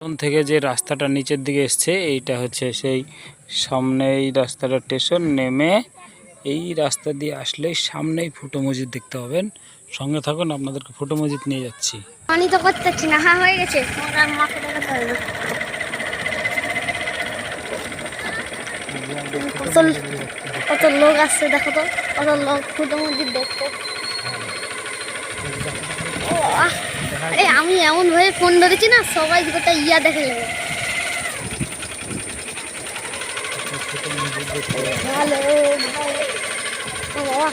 Station থেকে যে রাস্তাটা নিচের দিকে এসছে, এইটা হচ্ছে সেই সামনে এই রাস্তাটা স্টেশন নেমে এই রাস্তা দিয়ে আসলেই সামনেই ফুটো মসজিদ দেখতে পাবেন। সঙ্গে থাকুন, আপনাদেরকে ফুটো মসজিদ নিয়ে যাচ্ছি। পানি তো করতে পারছি না হ্যাঁ হয়ে গেছে। কত লোক আসছে দেখো তো, কত লোক ফুটো মসজিদ দেখতে। আরে আমি এমন ভাবে ফোন ধরেছি না সবাই গোটা ইয়া দেখে ভালো বাবা।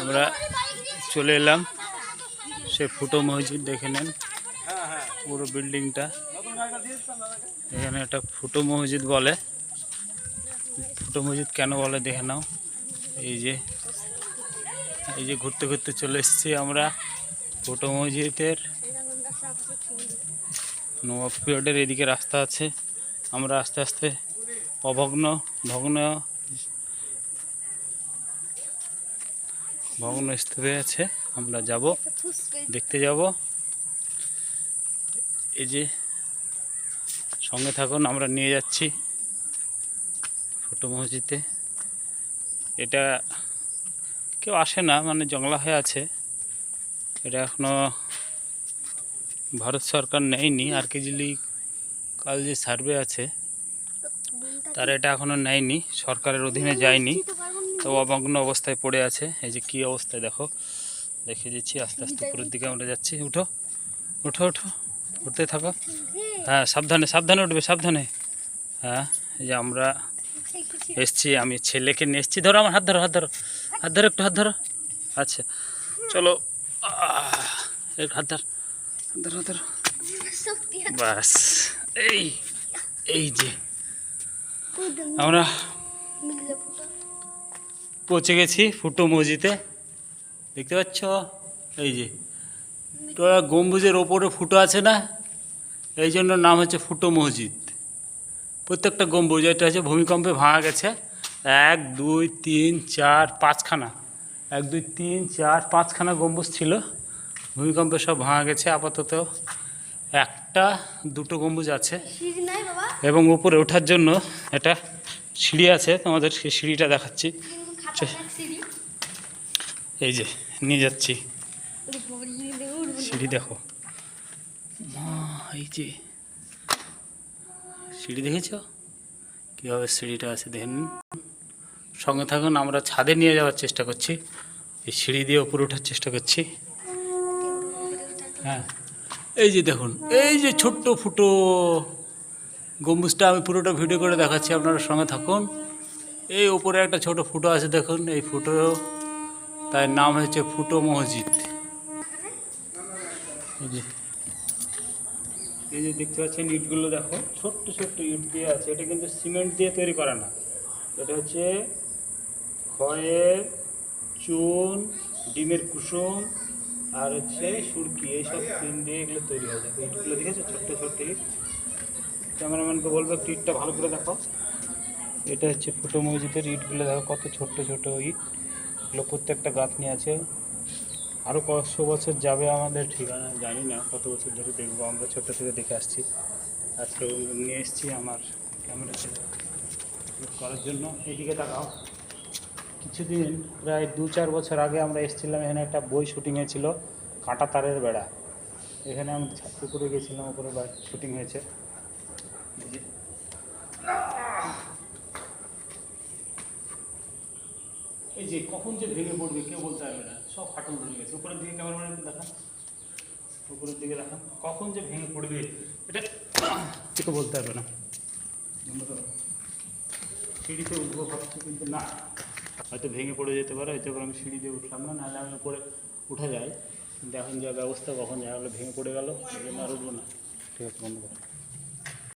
আমরা চলে এলাম। সে ফুটো মসজিদ দেখে নেন। পুরো বিল্ডিংটা। এখানে একটা ফুটো মসজিদ বলে। ফুটো মসজিদ কেন বলে দেখে নাও। এই যে এই যে ঘুরতে ঘুরতে চলে এসেছি আমরা ফুটো মসজিদের। নবাব পিরিয়ডের এদিকে রাস্তা আছে। আমরা আস্তে আস্তে অভগ্ন, ভগ্ন ভগ্ন স্তূপে আছে। আমরা যাব, দেখতে যাব। এই যে সঙ্গে থাকুন, আমরা নিয়ে যাচ্ছি ছোটো মসজিদে। এটা কেউ আসে না মানে জংলা হয়ে আছে। এটা এখনও ভারত সরকার নেয়নি। আর কেজিলি কাল যে সার্ভে আছে, তারা এটা এখনও নেয়নি। সরকারের অধীনে যায়নি। তো অবগ্ন অবস্থায় পড়ে আছে। এই যে কি অবস্থায় দেখো দেখে দিচ্ছি। আস্তে আস্তে উপরের দিকে আমরা যাচ্ছি। উঠো উঠো উঠো, উঠতে থাকো। হ্যাঁ সাবধানে সাবধানে উঠবে, সাবধানে। হ্যাঁ এই যে আমরা এসছি, আমি ছেলেকে নিয়ে এসছি। ধরো আমার হাত ধরো হাত ধরো। হাত ধরো একটু হাত ধরো। আচ্ছা চলো। একটু হাত ধর হাত ধরো হাত ধরো। বাস এই এই যে। আমরা পৌঁছে গেছি ফুটো মসজিদে। দেখতে পাচ্ছ? এই যে। তোরা গম্বুজের ওপরে ফুটো আছে না? এই জন্য নাম হচ্ছে ফুটো মসজিদ। প্রত্যেকটা গম্বুজ এটা হচ্ছে ভূমিকম্পে ভাঙা গেছে। এক দুই তিন চার পাঁচখানা। এক দুই তিন চার পাঁচখানা গম্বুজ ছিল। ভূমিকম্পে সব ভাঙা গেছে আপাতত একটা দুটো গম্বুজ আছে। এবং উপরে ওঠার জন্য একটা সিঁড়ি আছে তোমাদের সেই সিঁড়িটা দেখাচ্ছি। এই যে নিয়ে যাচ্ছি। সিঁড়ি দেখো। এই যে। সিঁড়ি দেখেছ? কীভাবে সিঁড়িটা আছে দেখেন সঙ্গে থাকুন, আমরা ছাদে নিয়ে যাওয়ার চেষ্টা করছি। এই সিঁড়ি দিয়ে উপরে ওঠার চেষ্টা করছি। হ্যাঁ। এই যে দেখুন, এই যে ছোট্ট ফুটো গম্বুজটা আমি পুরোটা ভিডিও করে দেখাচ্ছি, আপনারা সঙ্গে থাকুন। এই উপরে একটা ছোট ফুটো আছে, দেখুন, এই ফুটো, তার নাম হচ্ছে ফুটো মসজিদ। এই যে দেখতে পাচ্ছেন, ইটগুলো দেখো, ছোট্ট ছোট্ট ইট দিয়ে আছে, এটা কিন্তু সিমেন্ট দিয়ে তৈরি করা না। এটা হচ্ছে খয়ের, চুন, ডিমের কুসুম, আর হচ্ছে সুরকি। এইসব তিন দিয়ে এগুলো তৈরি হয়ে যাবে ইটগুলো দেখেছ? ছোট্ট ছোট্ট ইট। ক্যামেরাম্যানকে বলব একটু ইটটা ভালো করে দেখো। এটা হচ্ছে ফুটো মসজিদের ইটগুলো। দেখো কত ছোট্ট ছোট ইট। এগুলো প্রত্যেকটা গাঁথনি আছে। আরও কয়েকশো বছর যাবে আমাদের ঠিকানা। জানি না কত বছর ধরে দেখব। আমরা ছোটো থেকে দেখে আসছি। আজকে নিয়ে এসেছি আমার ক্যামেরাতে। শুট করার জন্য। এদিকে তাকাও। কিছুদিন প্রায় দু চার বছর আগে আমরা এসেছিলাম এখানে একটা বই শুটিংয়ে ছিল কাঁটা তারের বেড়া। এখানে আমি পুকুরে গেছিলাম ওপরে শুটিং হয়েছে। এই যে। কখন যে ভেঙে পড়বে কেউ বলতে পারবে না সব ফাটল ধরে গেছে। উপরের দিকে ক্যামেরাম্যান দেখান। উপরের দিকে দেখান। কখন যে ভেঙে পড়বে এটা কেউ বলতে পারবে না। সিঁড়িতে উঠবো ভাবছি কিন্তু না। হয়তো ভেঙে পড়ে যেতে পারে, হয়তো আমি সিঁড়ি দিয়ে উঠলাম না, নাহলে আমি উপরে উঠা যায় কিন্তু এখন যা ব্যবস্থা, কখন যা হলো, ভেঙে পড়ে গেল আর উঠবো না। ঠিক আছে, বন্ধ